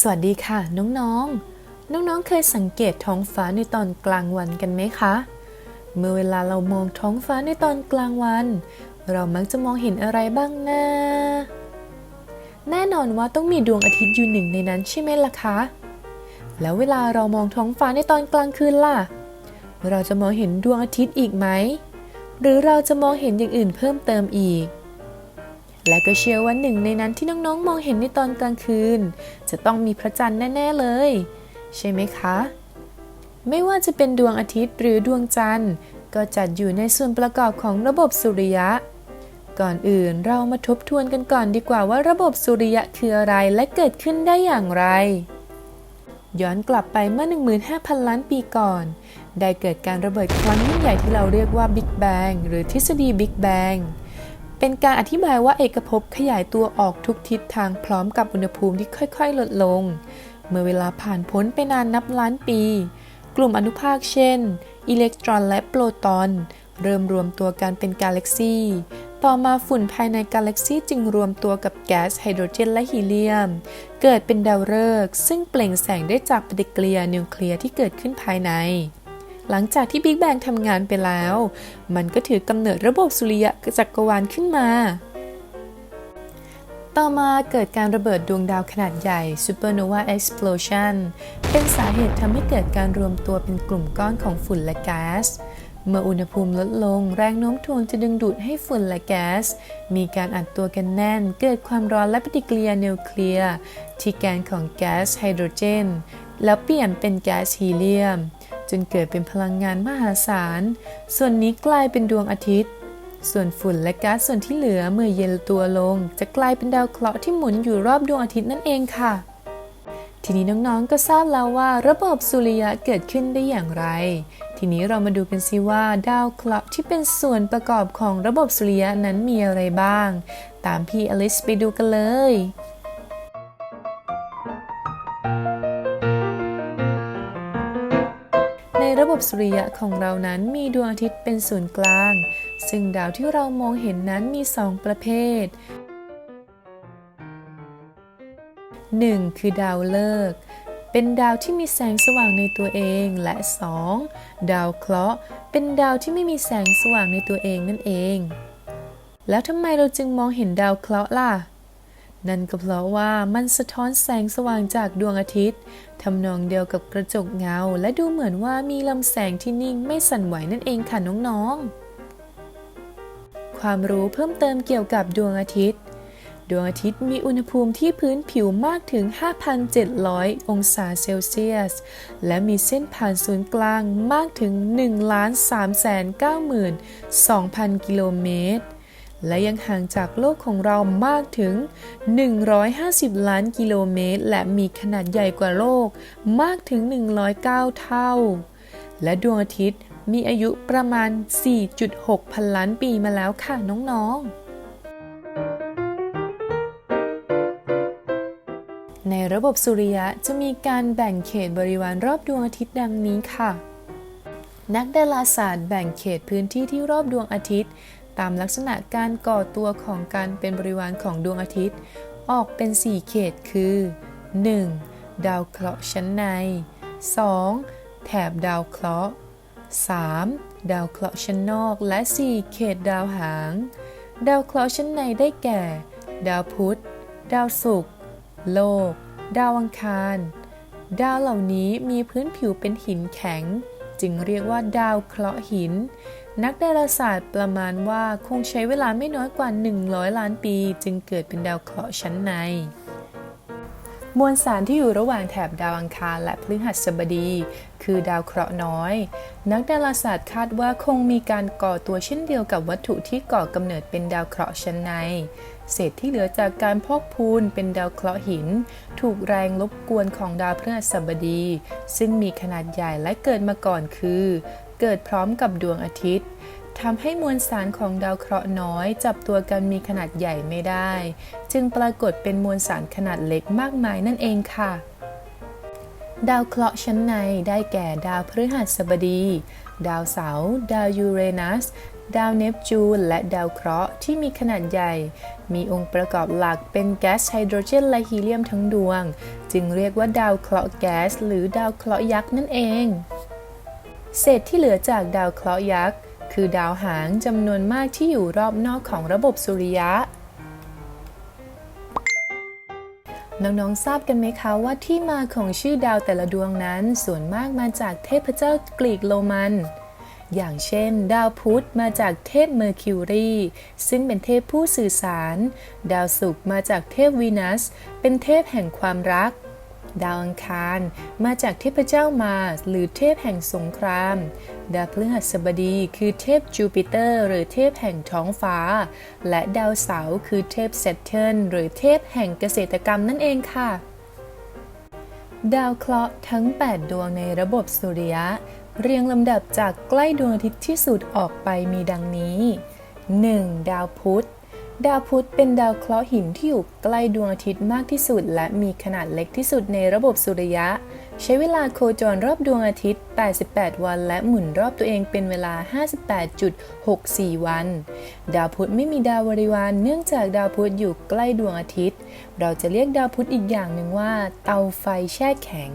สวัสดีค่ะ น้องๆ น้องๆ เคยสังเกตท้องฟ้าในตอนกลางวันกันไหมคะ เมื่อเวลาเรามองท้องฟ้าในตอนกลางวัน เรามักจะมองเห็นอะไรบ้างนะ แน่นอนว่าต้องมีดวงอาทิตย์อยู่หนึ่งในนั้นใช่ไหมล่ะคะ แล้วเวลาเรามองท้องฟ้าในตอนกลางคืนล่ะ เราจะมองเห็นดวงอาทิตย์อีกไหม หรือเราจะมองเห็นอย่างอื่นเพิ่มเติมอีก และก็เชื่อว่าหนึ่งในนั้นที่น้องๆ มองเห็นในตอนกลางคืน จะต้องมีพระจันทร์แน่ ๆ เลย ใช่ไหมคะ ไม่ว่าจะเป็นดวงอาทิตย์หรือดวงจันทร์ ก็จัดอยู่ในส่วนประกอบของระบบสุริยะ ก่อนอื่นเรามาทบทวนกันก่อนดีกว่าว่าระบบสุริยะคืออะไรและเกิดขึ้นได้อย่างไร ย้อนกลับไปเมื่อ 15,000 ล้านปีก่อน ได้เกิดการระเบิดครั้งยิ่งใหญ่ที่เราเรียกว่าบิ๊กแบงหรือทฤษฎีบิ๊กแบง เป็นการอธิบายว่าเอกภพขยายตัวออกทุกทิศทางพร้อมกับอุณหภูมิที่ค่อยๆ ลดลง เมื่อเวลาผ่านพ้นไปนานนับล้านปี กลุ่มอนุภาคเช่น อิเล็กตรอนและโปรตอน เริ่มรวมตัวกันเป็นกาแล็กซีต่อมาฝุ่นภายในกาแล็กซีจึงรวมตัวกับแก๊สไฮโดรเจนและฮีเลียม เกิดเป็นดาวฤกษ์ซึ่งเปล่งแสงได้จากปฏิกิริยานิวเคลียร์ที่เกิดขึ้นภายใน หลังจากที่บิ๊กแบงทำงานไปแล้ว มันก็ถือกำเนิดระบบสุริยะจักรวาลขึ้นมา ต่อมาเกิดการระเบิดดวงดาวขนาดใหญ่ Supernova Explosion เป็นสาเหตุทำให้เกิดการรวมตัวเป็นกลุ่มก้อนของฝุ่นและก๊าซเมื่ออุณหภูมิลดลง แรงโน้มถ่วงจะดึงดูดให้ฝุ่นและแก๊ส มีการอัดตัวกันแน่น เกิดความร้อนและปฏิกิริยานิวเคลียร์ที่แกนของแก๊สไฮโดรเจน แล้วเปลี่ยนเป็นแก๊สฮีเลียม จนเกิดเป็นพลังงานมหาศาล ส่วนนี้กลายเป็นดวงอาทิตย์ ส่วนฝุ่นและก๊าซส่วนที่เหลือเมื่อเย็นตัวลง จะกลายเป็นดาวเคราะห์ที่หมุนอยู่รอบดวงอาทิตย์นั่นเองค่ะ ทีนี้น้องๆก็ทราบแล้วว่าระบบสุริยะเกิดขึ้นได้อย่างไร ทีนี้เรามาดูกันซิว่าดาวเคราะห์ที่เป็นส่วนประกอบของระบบสุริยะนั้นมีอะไรบ้าง ตามพี่อลิสไปดูกันเลย ในระบสุริยะของเรานั้นมีดวงอาทิตย์เป็นศูนย์กลาง ซึ่งดาวที่เรามองเห็นนั้นมี2ประเภท 1. คือดาวฤกษ์เป็นดาวที่มีแสงสว่างในตัวเองและ 2. ดาวเคราะห์เป็นดาวที่ไม่มีแสงสว่างในตัวเองนั่นเอง แล้วทำไมเราจึงมองเห็นดาวเคราะห์ล่ะ นั่นก็เพราะว่ามันสะท้อนแสงสว่างจากดวงอาทิตย์ทำนองเดียวกับกระจกเงา และดูเหมือนว่ามีลำแสงที่นิ่งไม่สั่นไหวนั่นเองค่ะน้องๆ ความรู้เพิ่มเติมเกี่ยวกับดวงอาทิตย์ ดวงอาทิตย์มีอุณหภูมิที่พื้นผิวมากถึง 5,700 องศาเซลเซียส และมีเส้นผ่านศูนย์กลางมากถึง 1,392,000 กิโลเมตร และยังห่างจากโลกของเรามากถึง 150 ล้านกิโลเมตร และมีขนาดใหญ่กว่าโลกมากถึง 109 เท่า และดวงอาทิตย์มีอายุประมาณ 4.6 พันล้านปีมาแล้วค่ะน้องๆในระบบสุริยะจะมีการแบ่งเขตบริวารรอบดวงอาทิตย์ดังนี้ค่ะ นักดาราศาสตร์แบ่งเขตพื้นที่ที่รอบดวงอาทิตย์ ตามลักษณะการก่อตัวของการเป็นบริวารของดวงอาทิตย์ ออกเป็น 4 เขตคือ 1. ดาวเคราะห์ชั้นใน 2. แถบดาวเคราะห์ 3. ดาวเคราะห์ชั้นนอกและ 4 เขตดาวหาง ดาวเคราะห์ชั้นในได้แก่ ดาวพุธ ดาวศุกร์ โลก ดาวอังคาร ดาวเหล่านี้มีพื้นผิวเป็นหินแข็ง จึงเรียกว่าดาวเคราะห์หิน นักดาราศาสตร์ประมาณว่าคงใช้เวลาไม่น้อยกว่า 100 ล้านปี จึงเกิดเป็นดาวเคราะห์ชั้นใน มวลสารที่อยู่ระหว่างแถบดาวอังคารและพฤหัสบดี คือดาวเคราะห์น้อย นักดาราศาสตร์คาดว่าคงมีการก่อตัวเช่นเดียวกับวัตถุที่ก่อกำเนิดเป็นดาวเคราะห์ชั้นใน เศษที่เหลือจากการพอกพูนเป็นดาวเคราะห์หิน ถูกแรงรบกวนของดาวพฤหัสบดี ซึ่งมีขนาดใหญ่และเกิดมาก่อนคือ เกิดพร้อมกับดวงอาทิตย์ทำให้มวลสารของดาวเคราะห์น้อย จับตัวกันมีขนาดใหญ่ไม่ได้ จึงปรากฏเป็นมวลสารขนาดเล็กมากมายนั่นเองค่ะ ดาวเคราะห์ชั้นในได้แก่ดาวพฤหัสบดี ดาวเสาร์ดาวยูเรนัส ดาวเนปจูน และดาวเคราะห์ที่มีขนาดใหญ่ มีองค์ประกอบหลักเป็นแก๊สไฮโดรเจนและฮีเลียมทั้งดวง จึงเรียกว่าดาวเคราะห์แก๊สหรือดาวเคราะห์ยักษ์นั่นเอง เศษที่เหลือจากดาวเคราะห์ยักษ์ คือดาวหางจำนวนมากที่อยู่รอบนอกของระบบสุริยะ น้องๆทราบกันไหมคะว่าที่มาของชื่อดาวแต่ละดวงนั้นส่วนมากมาจากเทพเจ้ากรีกโรมัน อย่างเช่น ดาวพุธมาจากเทพเมอร์คิวรีซึ่งเป็นเทพผู้สื่อสาร ดาวศุกร์มาจากเทพวีนัส เป็นเทพแห่งความรัก ดาวอังคาร มาจากเทพเจ้ามาร์สหรือเทพแห่งสงคราม ดาวพฤหัสบดีคือเทพจูปิเตอร์ หรือเทพแห่งท้องฟ้า และดาวเสาร์คือเทพเซตเทิร์นหรือเทพแห่งเกษตรกรรมนั่นเองค่ะ ดาวเคราะห์ทั้ง 8 ดวงในระบบสุริยะ เรียงลำดับจากใกล้ดวงอาทิตย์ที่สุดออกไปมีดังนี้ 1. ดาวพุธ ดาวพุธเป็นดาวเคราะห์หินที่อยู่ใกล้ดวงอาทิตย์มากที่สุด และมีขนาดเล็กที่สุดในระบบสุริยะ ใช้เวลาโคจรรอบดวงอาทิตย์ 88 วัน และหมุนรอบตัวเองเป็นเวลา 58.64 วัน ดาวพุธไม่มีดาวบริวารเนื่องจากดาวพุธอยู่ใกล้ดวงอาทิตย์ เราจะเรียกดาวพุธอีกอย่างหนึ่งว่า เตาไฟแช่แข็ง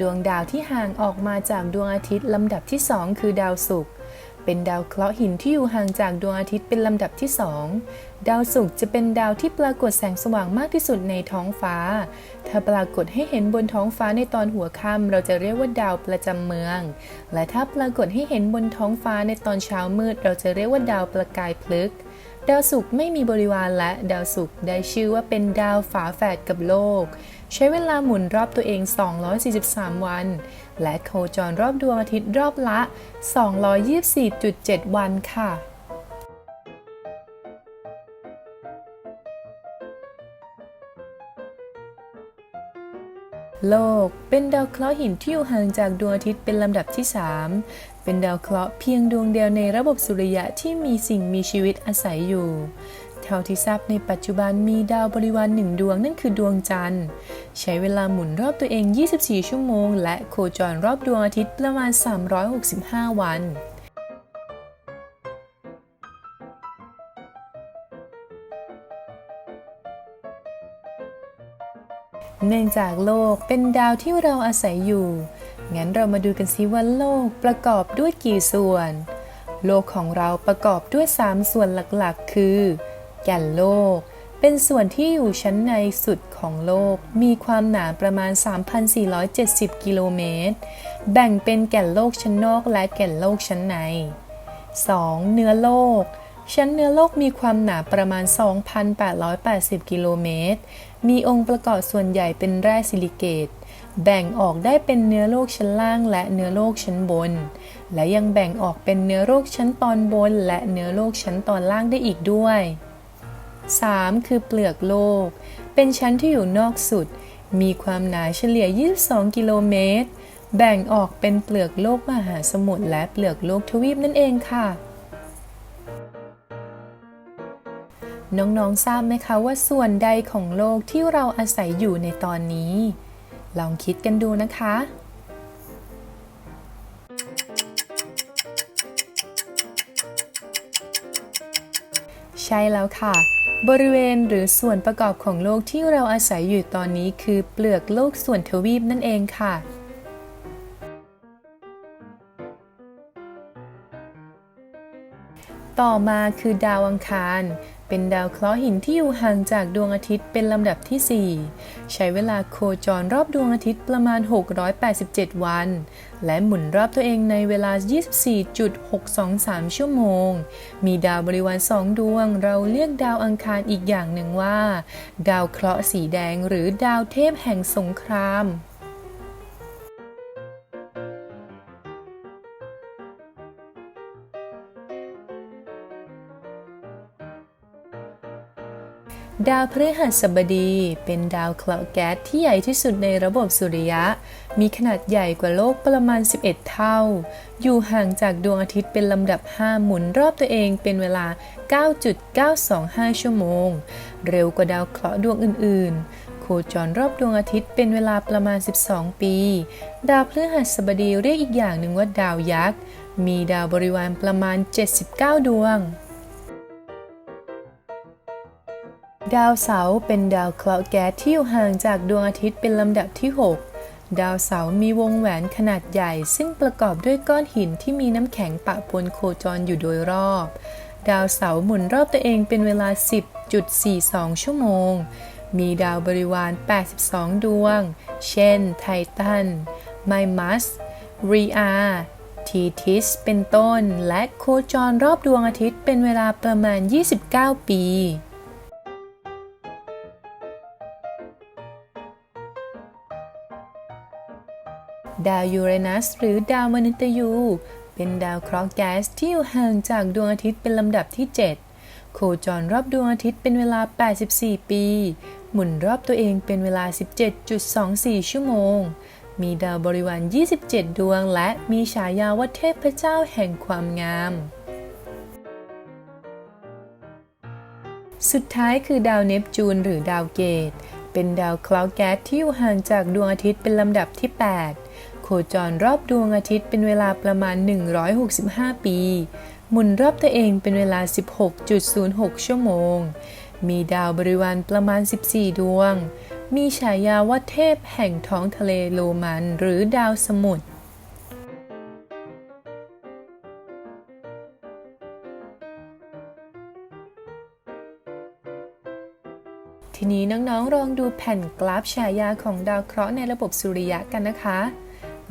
ดวงดาวที่ห่างออกมาจากดวงอาทิตย์ลำดับที่ 2 คือดาวศุกร์เป็นดาวเคราะห์หินที่อยู่ห่างจากดวงอาทิตย์เป็นลำดับที่ 2 ดาวศุกร์จะเป็นดาวที่ปรากฏแสงสว่างมากที่สุดในท้องฟ้า ถ้าปรากฏให้เห็นบนท้องฟ้าในตอนหัวค่ำเราจะเรียกว่าดาวประจำเมือง และถ้าปรากฏให้เห็นบนท้องฟ้าในตอนเช้ามืด เราจะเรียกว่าดาวประกายพลึกดาวศุกร์ไม่มีบริวารและดาวศุกร์ได้ชื่อว่าเป็นดาวฝาแฝดกับโลก ใช้เวลาหมุนรอบตัวเอง 243 วัน และโคจรรอบดวงอาทิตย์รอบละ 224.7 วันค่ะโลกเป็นดาวเคราะห์หินที่อยู่ห่างจากดวงอาทิตย์เป็นลำดับที่ 3 เป็นดาวเคราะห์เพียงดวงเดียวในระบบสุริยะที่มีสิ่งมีชีวิตอาศัยอยู่ เท่าที่ทราบในปัจจุบันมีดาวบริวารหนึ่งดวงนั่นคือดวงจันทร์ ใช้เวลาหมุนรอบตัวเอง 24 ชั่วโมง และโคจรรอบดวงอาทิตย์ประมาณ 365 วันเนื่องจากโลกเป็นดาวที่เราอาศัยอยู่ งั้นเรามาดูกันซิว่าโลกประกอบด้วยกี่ส่วน โลกของเราประกอบด้วย 3 ส่วนหลักๆ คือ แก่นโลก เป็นส่วนที่อยู่ชั้นในสุดของโลก มีความหนาประมาณ 3,470 กิโลเมตร แบ่งเป็นแก่นโลกชั้นนอกและแก่นโลกชั้นใน 2. เนื้อโลก ชั้นเนื้อโลกมีความหนาประมาณ 2,880 กิโลเมตร มีองค์ประกอบส่วนใหญ่เป็นแร่ซิลิเกตแบ่งออกได้เป็นเนื้อโลกชั้นล่างและเนื้อโลกชั้นบน และยังแบ่งออกเป็นเนื้อโลกชั้นตอนบน และเนื้อโลกชั้นตอนล่างได้อีกด้วย 3. คือเปลือกโลก เป็นชั้นที่อยู่นอกสุด มีความหนาเฉลี่ย 22 กิโลเมตร แบ่งออกเป็นเปลือกโลกมหาสมุทรและเปลือกโลกทวีปนั่นเองค่ะน้องๆ ทราบไหมคะว่าส่วนใดของโลกที่เราอาศัยอยู่ในตอนนี้ ลองคิดกันดูนะคะ ใช่แล้วค่ะ บริเวณหรือส่วนประกอบของโลกที่เราอาศัยอยู่ตอนนี้คือเปลือกโลกส่วนทวีปนั่นเองค่ะ ต่อมาคือดาวอังคาร เป็นดาวเคราะห์หินที่อยู่ห่างจากดวงอาทิตย์เป็นลำดับที่ 4 ใช้เวลาโคจรรอบดวงอาทิตย์ประมาณ 687 วัน และหมุนรอบตัวเองในเวลา 24.623 ชั่วโมง มีดาวบริวารสองดวง เราเรียกดาวอังคารอีกอย่างหนึ่งว่า ดาวเคราะห์สีแดงหรือดาวเทพแห่งสงคราม ดาวพฤหัสบดีเป็นดาวเคราะห์แก๊สที่ใหญ่ที่สุดในระบบสุริยะ มีขนาดใหญ่กว่าโลกประมาณ 11 เท่า อยู่ห่างจากดวงอาทิตย์เป็นลำดับ 5 หมุนรอบตัวเองเป็นเวลา 9.925 ชั่วโมง เร็วกว่าดาวเคราะห์ดวงอื่น ๆ โคจรรอบดวงอาทิตย์เป็นเวลาประมาณ 12 ปี ดาวพฤหัสบดีเรียกอีกอย่างหนึ่งว่าดาวยักษ์ มีดาวบริวารประมาณ 79 ดวง ดาวเสาร์เป็นดาวเคราะห์แก๊สที่อยู่ห่างจากดวงอาทิตย์เป็นลำดับที่ 6 ดาวเสาร์มีวงแหวนขนาดใหญ่ ซึ่งประกอบด้วยก้อนหินที่มีน้ำแข็งปะปนโคจรอยู่โดยรอบ ดาวเสาร์หมุนรอบตัวเองเป็นเวลา 10.42 ชั่วโมง มีดาวบริวาร 82 ดวง เช่น ไททัน ไมมัส รีอาทีทิส เป็นต้น และโคจรรอบดวงอาทิตย์เป็นเวลาประมาณ 29 ปี ดาวยูเรนัสหรือดาวมฤตยู เป็นดาวเคราะห์แก๊สที่อยู่ห่างจากดวงอาทิตย์เป็นลำดับที่ 7 โคจรรอบดวงอาทิตย์เป็นเวลา 84 ปี หมุนรอบตัวเองเป็นเวลา 17.24 ชั่วโมง มีดาวบริวาร 27 ดวง และมีฉายาว่าเทพเจ้าแห่งความงาม สุดท้ายคือดาวเนปจูนหรือดาวเกตเป็นดาวเคราะห์แก๊สที่อยู่ห่างจากดวงอาทิตย์เป็นลำดับที่ 8 โคจรรอบดวงอาทิตย์เป็นเวลาประมาณ 165 ปี หมุนรอบตัวเองเป็นเวลา 16.06 ชั่วโมง มีดาวบริวารประมาณ 14 ดวง มีฉายาว่าเทพแห่งท้องทะเลโรมันหรือดาวสมุทรทีนี้น้องๆลองดูแผ่นกราฟฉายาของดาวเคราะห์ในระบบสุริยะกันนะคะ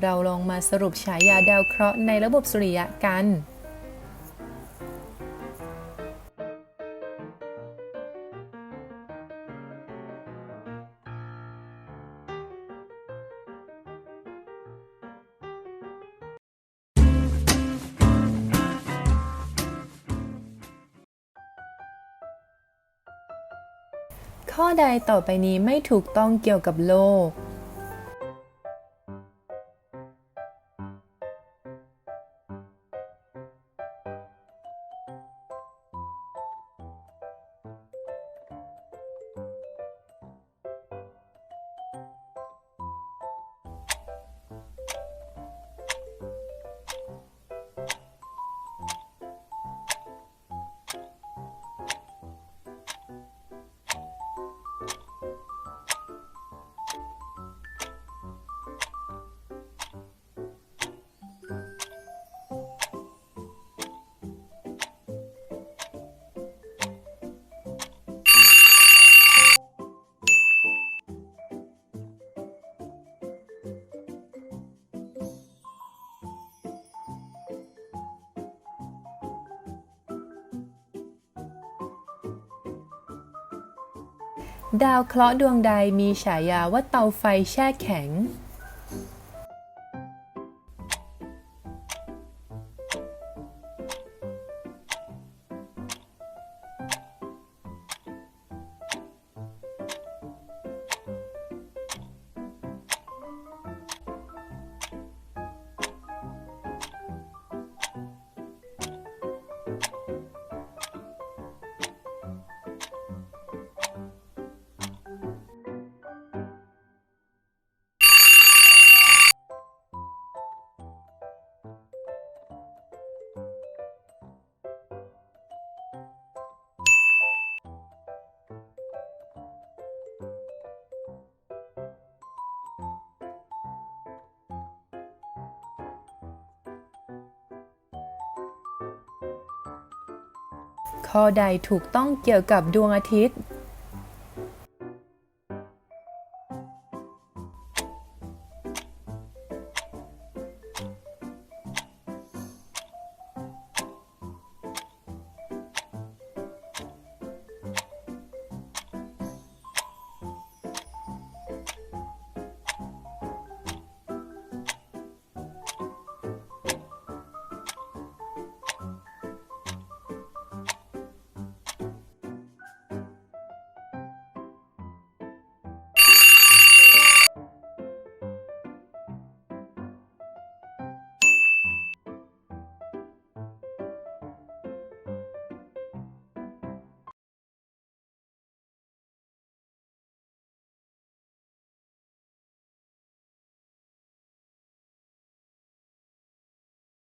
เราลองมาสรุปฉายาดาวเคราะห์ในระบบสุริยะกัน ข้อใดต่อไปนี้ไม่ถูกต้องเกี่ยวกับโลก ดาวเคราะห์ดวงใดมีฉายาว่าเตาไฟแช่แข็ง ข้อใดถูกต้องเกี่ยวกับดวงอาทิตย์